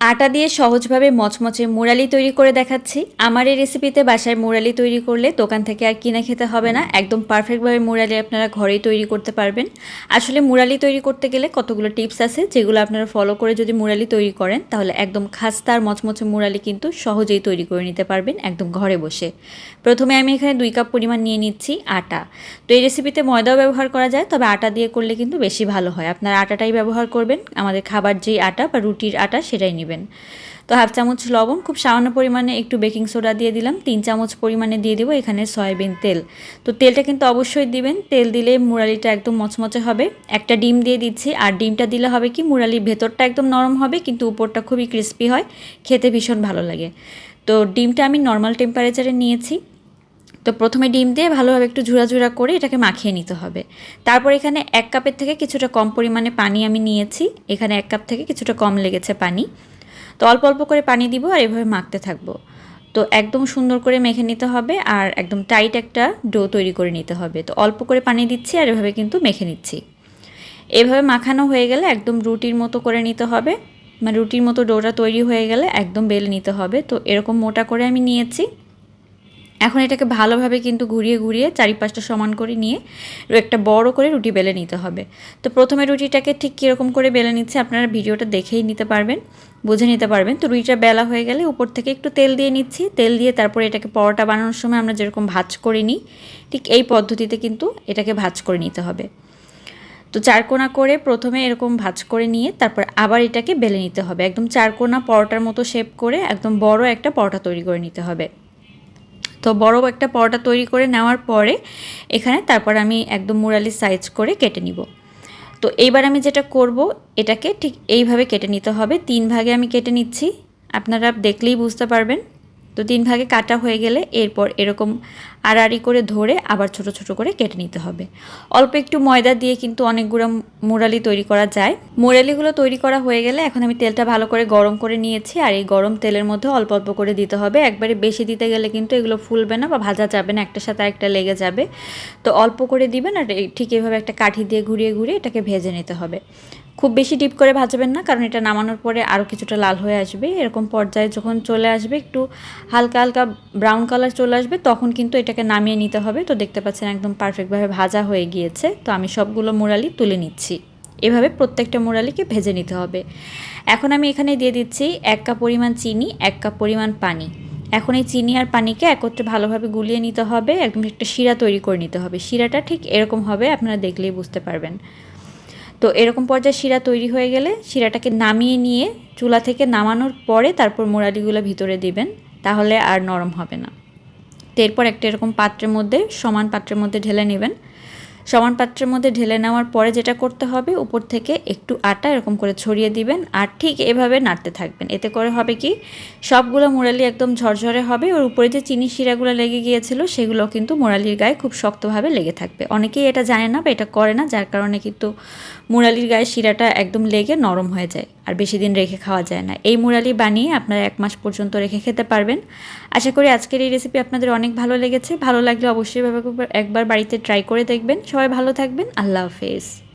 আটা দিয়ে সহজভাবে মচমচে মুরালি তৈরি করে দেখাচ্ছি। আমার এই রেসিপিতে বাসায় মুরালি তৈরি করলে দোকান থেকে আর কিনে খেতে হবে না। একদম পারফেক্টভাবে মুরালি আপনারা ঘরেই তৈরি করতে পারবেন। আসলে মুরালি তৈরি করতে গেলে কতগুলো টিপস আছে যেগুলো আপনারা ফলো করে যদি মুরালি তৈরি করেন, তাহলে একদম খাস্তা আর মচমচে মুরালি কিন্তু সহজেই তৈরি করে নিতে পারবেন একদম ঘরে বসে। প্রথমে আমি এখানে দুই কাপ পরিমাণ নিয়ে নিচ্ছি আটা। তো এই রেসিপিতে ময়দাও ব্যবহার করা যায়, তবে আটা দিয়ে করলে কিন্তু বেশি ভালো হয়। আপনারা আটাটাই ব্যবহার করবেন। আমাদের খাবার যেই আটা বা রুটির আটা, সেটাই নেবেন। তো হাফ চামচ লবণ, খুব সামান্য পরিমাণে একটু বেকিং সোডা দিয়ে দিলাম, তিন চামচ পরিমাণে দিয়ে দেবো এখানে সয়াবিন তেল। তো তেলটা কিন্তু অবশ্যই দিবেন, তেল দিলে মুরালিটা একদম মচমচে হবে। একটা ডিম দিয়ে দিচ্ছি, আর ডিমটা দিলে হবে কি, মুরালির ভেতরটা একদম নরম হবে, কিন্তু উপরটা খুবই ক্রিস্পি হয়, খেতে ভীষণ ভালো লাগে। তো ডিমটা আমি নর্মাল টেম্পারেচারে নিয়েছি। তো প্রথমে ডিম দিয়ে ভালোভাবে একটু ঝুরা করে এটাকে মাখিয়ে নিতে হবে। তারপর এখানে এক কাপের থেকে কিছুটা কম পরিমাণে পানি আমি নিয়েছি, এখানে এক কাপ থেকে কিছুটা কম লেগেছে পানি। তো অল্প অল্প করে পানি দিব আর এভাবে মাখতে থাকব। তো একদম সুন্দর করে মেখে নিতে হবে আর একদম টাইট একটা ডো তৈরি করে নিতে হবে। তো অল্প করে পানি দিচ্ছি আর এভাবে কিন্তু মেখে নিচ্ছি। এভাবে মাখানো হয়ে গেলে একদম রুটির মতো করে নিতে হবে। মানে রুটির মতো ডোটা তৈরি হয়ে গেলে একদম বেলে নিতে হবে। তো এরকম মোটা করে আমি নিয়েছি। এখন এটাকে ভালোভাবে কিন্তু ঘুরিয়ে ঘুরিয়ে চারিপাশটা সমান করে নিয়ে একটা বড় করে রুটি বেলে নিতে হবে। তো প্রথমে রুটিটাকে ঠিক কীরকম করে বেলে নিচ্ছে আপনারা ভিডিওটা দেখেই নিতে পারবেন, বুঝে নিতে পারবেন। তো রুটিটা বেলা হয়ে গেলে উপর থেকে একটু তেল দিয়ে নিচ্ছি, তেল দিয়ে তারপরে এটাকে পরোটা বানানোর সময় আমরা যেরকম ভাজ করে নিই, ঠিক এই পদ্ধতিতে কিন্তু এটাকে ভাজ করে নিতে হবে। তো চারকোনা করে প্রথমে এরকম ভাজ করে নিয়ে তারপর আবার এটাকে বেলে নিতে হবে। একদম চারকোনা পরোটার মতো শেপ করে একদম বড় একটা পরোটা তৈরি করে নিতে হবে। তো বড় একটা পরোটা তৈরি করে নেওয়ার পরে এখানে তারপর আমি একদম মুরালি সাইজ করে কেটে নিব। তো এইবার আমি যেটা করব, এটাকে ঠিক এইভাবে কেটে নিতে হবে। তিন ভাগে আমি কেটে নিচ্ছি। আপনারা দেখলেই বুঝতে পারবেন। তো তিন ভাগে কাটা হয়ে গেলে এরপর এরকম আড়াআড়ি করে ধরে আবার ছোট ছোট করে কেটে নিতে হবে। অল্প একটু ময়দা দিয়ে কিন্তু অনেকগুলো মুরালি তৈরি করা যায়। মুরালিগুলো তৈরি করা হয়ে গেলে এখন আমি তেলটা ভালো করে গরম করে নিয়েছি আর এই গরম তেলের মধ্যে অল্প অল্প করে দিতে হবে। একবারে বেশি দিতে গেলে কিন্তু এগুলো ফুলবে না বা ভাজা যাবে না, একটার সাথে একটা লেগে যাবে। তো অল্প করে দিবেন আর ঠিক এভাবে একটা কাঠি দিয়ে ঘুরিয়ে ঘুরিয়ে এটাকে ভেজে নিতে হবে। খুব বেশি ডিপ করে ভাজবেন না, কারণ এটা নামানোর পরে আরও কিছুটা লাল হয়ে আসবে। এরকম পর্যায়ে যখন চলে আসবে, একটু হালকা হালকা ব্রাউন কালার চলে আসবে, তখন কিন্তু এটাকে নামিয়ে নিতে হবে। তো দেখতে পাচ্ছেন একদম পারফেক্টভাবে ভাজা হয়ে গিয়েছে। তো আমি সবগুলো মুরালি তুলে নিচ্ছি। এভাবে প্রত্যেকটা মুরালিকে ভেজে নিতে হবে। এখন আমি এখানে দিয়ে দিচ্ছি এক কাপ পরিমাণ চিনি, এক কাপ পরিমাণ পানি। এখন এই চিনি আর পানিকে একত্রে ভালোভাবে গুলিয়ে নিতে হবে, একদম একটা শিরা তৈরি করে নিতে হবে। শিরাটা ঠিক এরকম হবে, আপনারা দেখলেই বুঝতে পারবেন। তো এরকম পর্যায়ে শিরা তৈরি হয়ে গেলে শিরাটাকে নামিয়ে নিয়ে চুলা থেকে নামানোর পরে তারপর মোড়ালিগুলো ভিতরে দিবেন, তাহলে আর নরম হবে না। তো এরপর একটা এরকম পাত্রের মধ্যে, সমান পাত্রের মধ্যে ঢেলে নেবেন। সমান পাত্রের মধ্যে ঢেলে নেওয়ার পরে যেটা করতে হবে, উপর থেকে একটু আটা এরকম করে ছড়িয়ে দিবেন আর ঠিক এভাবে নাড়তে থাকবেন। এতে করে হবে কি, সবগুলো মোড়ালি একদম ঝরঝরে হবে। ওর উপরে যে চিনি শিরাগুলো লেগে গিয়েছিল, সেগুলো কিন্তু মোড়ালির গায়ে খুব শক্তভাবে লেগে থাকবে। অনেকেই এটা জানে না বা এটা করে না, যার কারণে কিন্তু মুরালির গায়ে শিরাটা একদম লেগে নরম হয়ে যায়। আর বেশি দিন রেখে খাওয়া যায় না। এই মুরালি বানিয়ে আপনারা এক মাস পর্যন্ত রেখে খেতে পারবেন। আশা করি আজকের এই রেসিপি আপনাদের অনেক ভালো লেগেছে। ভালো লাগলে অবশ্যই একবার বাড়িতে ট্রাই করে দেখবেন। সবাই ভালো থাকবেন। আল্লাহ হাফেজ।